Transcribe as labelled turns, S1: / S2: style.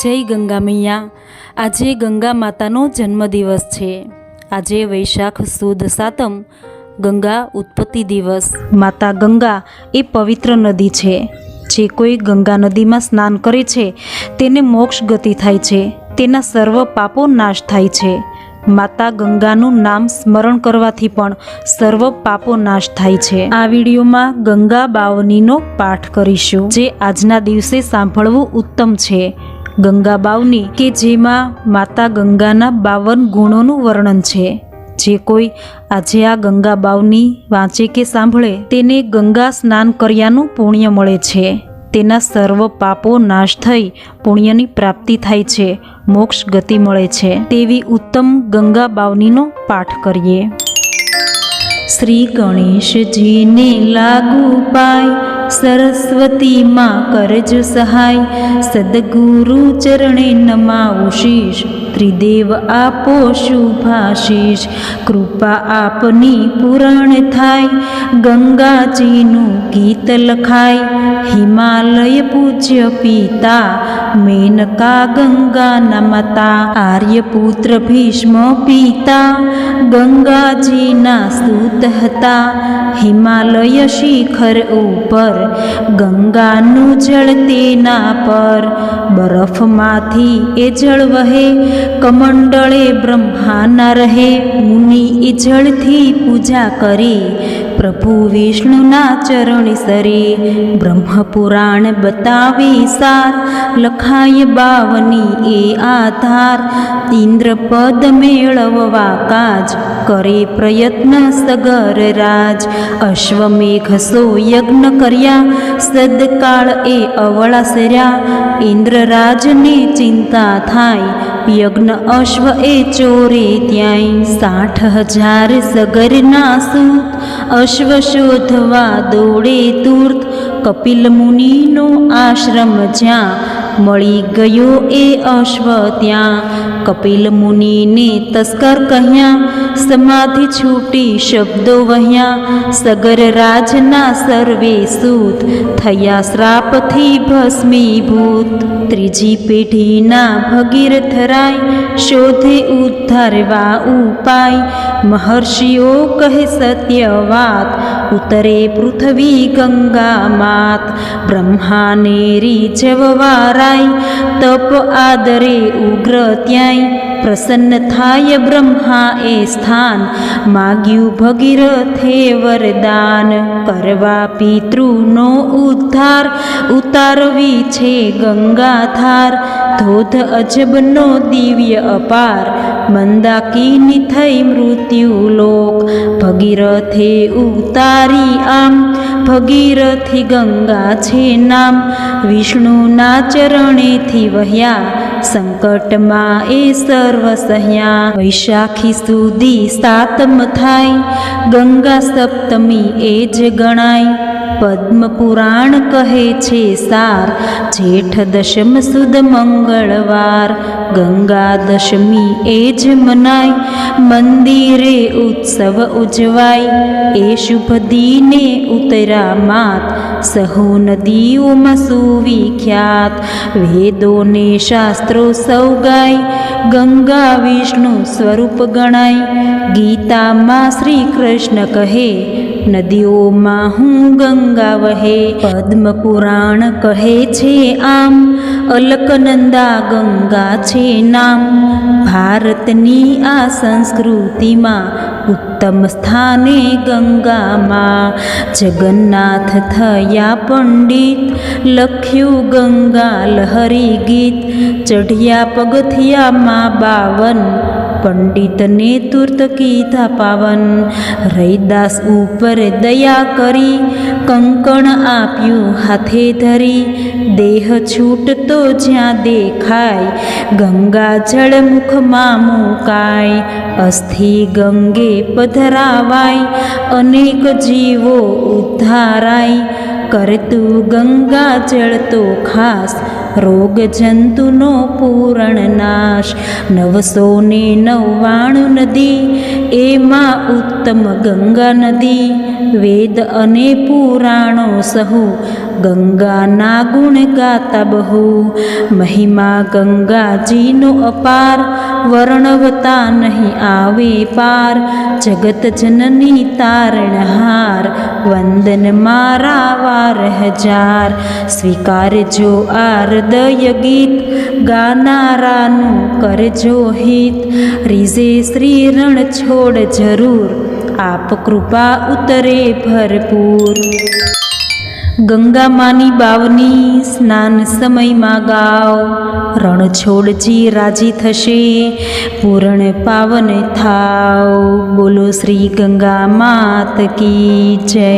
S1: જય ગંગા મૈયા આજે ગંગા માતાનો જન્મદિવસ છે. આજે વૈશાખ સુદ સાતમ, ગંગા ઉત્પત્તિ દિવસ. માતા ગંગા એ પવિત્ર નદી છે. જે કોઈ ગંગા નદીમાં સ્નાન કરે છે, તેને મોક્ષ ગતિ થાય છે. તેના સર્વ પાપો નાશ થાય છે. માતા ગંગાનું નામ સ્મરણ કરવાથી પણ સર્વ પાપો નાશ થાય છે. આ વિડીયોમાં ગંગા બાવનીનો પાઠ કરીશું. જે આજના દિવસે સાંભળવું ઉત્તમ છે. ગંગા બાવની કે જેમાં માતા ગંગાના બાવન ગુણોનું વર્ણન છે. જે કોઈ આજે આ ગંગા બાવની વાંચે કે સાંભળે તેને ગંગા સ્નાન કર્યાનું પુણ્ય મળે છે. તેના સર્વ પાપો નાશ થઈ પુણ્યની પ્રાપ્તિ થાય છે, મોક્ષ ગતિ મળે છે. તેવી ઉત્તમ ગંગા બાવનીનો પાઠ કરીએ. શ્રી ગણેશજીને લાગુ પાય, સરસ્વતી માં કરજ સહાય, સદગુરુ ચરણે નમાવું ત્રિદેવ આપો શુભાશીષ, કૃપા આપની પૂરણ થાય, ગંગાજીનું ગીત લખાય હિમાલય પૂજ્ય પિતા મેનકા ગંગાના માતા આર્યપુત્ર ભીષ્મ પિતા ગંગાજીના સૂત હતા હિમાલય શિખર ઉપર ગંગાનું જળ તેના પર બરફમાંથી એ જળ વહે કમંડળે બ્રહ્માના રહે મુનિ એ જળથી પૂજા કરી પ્રભુ વિષ્ણુના ચરણ સરી, બ્રહ્મપુરાણ બતાવી સાર, લખાય બાવની એ આધાર, ઇન્દ્રપદ મેળવવા કાજ, કરે પ્રયત્ન સગર રાજ, અશ્વમેઘ સો યજ્ઞ કર્યા, સદકાળ એ અવળા સર્યા ઇન્દ્રરાજને ચિંતા થાય, યજ્ઞ અશ્વ એ ચોરે ત્યાંય સાઠ હજાર સગરના સૂત અશ્વ શોધવા દોડે તુર્ત કપિલ મુનિનો આશ્રમ જ્યાં મળી ગયો એ અશ્વ ત્યાં. કપિલ મુનિને તસ્કર કહ્યા, સમાધિ છૂટી શબ્દો વહ્યા, સગર રાજના સર્વે સૂત, થયા શ્રાપથી ભસ્મીભૂત. ત્રીજી પેઢીના ભગીરથ રાય શોધે ઉદ્ધારવા ઉપાય. મહર્ષિઓ કહે સત્ય વાત, ઉતરે પૃથ્વી ગંગા માત બ્રહ્માને જવવારાય તપ આદરે ઉગ્ર ત્યાંય પ્રસન્ન થાય બ્રહ્મા એ સ્થાન માગ્યું ભગીરથે વરદાન કરવા પિતૃનો ઉદ્ધાર ઉતારવી છે ગંગાધાર ધોધ અજબનો દિવ્ય અપાર મંદાકીની થઈ મૃત્યુ લોક ભગીરથે ઉતારી આમ ભગીરથી ગંગા છે નામ વિષ્ણુના ચરણેથી વહ્યા સંકટમાં એ સર્વ સહ્યા વૈશાખી સુધી સાતમ થાય. ગંગા સપ્તમી એ જ ગણાય. પદ્મ પુરાણ કહે છે સાર, જેઠ દશમ સુદ મંગળવાર, ગંગા દશમી એ જ મનાય, મંદિરે ઉત્સવ ઉજવાય, એ શુભ દીને ઉતરા માત, સહુ નદીઓમાં સુવિખ્યાત વેદોને શાસ્ત્રો સૌ ગાય ગંગા વિષ્ણુ સ્વરૂપ ગણાય, ગીતામાં શ્રી કૃષ્ણ કહે નદીઓમાં હું ગંગા વહે. પદ્મ પુરાણ કહે છે આમ, અલકનંદા ગંગા છે નામ. ભારતની આ સંસ્કૃતિમાં ઉત્તમ સ્થાને ગંગામાં જગન્નાથ થયા પંડિત. લખ્યું ગંગા લહરી ગીત, ચઢિયા પગથિયામાં બાવન. પંડિતને તુર્ત કીધા પાવન. રૈદાસ ઉપર દયા કરી, કંકણ આપ્યું હાથે ધરી. દેહ છૂટતો જ્યાં દેખાય ગંગા જળ મુખમાં મુકાય. અસ્થિ ગંગે પધરાવાય, અનેક જીવો ઉદ્ધારાય. કરતું ગંગા જળ તો ખાસ. રોગ જંતુનો પૂરણ નાશ. નવસો ને નવ્વાણું નદી, એમાં ઉત્તમ ગંગા નદી. વેદ અને પુરાણો સહુ. ગંગાના ગુણ ગાતા બહુ. મહિમા ગંગાજીનો અપાર. વર્ણવતા નહીં આવે પાર. જગત જનની તારણહાર વંદન મારા વાર હજાર. સ્વીકારજો આ હૃદય ગીત. ગાનારાનું કરજો હિત. રીઝે શ્રી રણ છોડ જરૂર. આપ કૃપા ઉતરે ભરપૂર. ગંગામાની બાવની સ્નાન સમયમાં ગાવ રણ છોડજી રાજી થશે, પૂરણ પાવન થાવ. બોલો શ્રી ગંગા માત કી જય.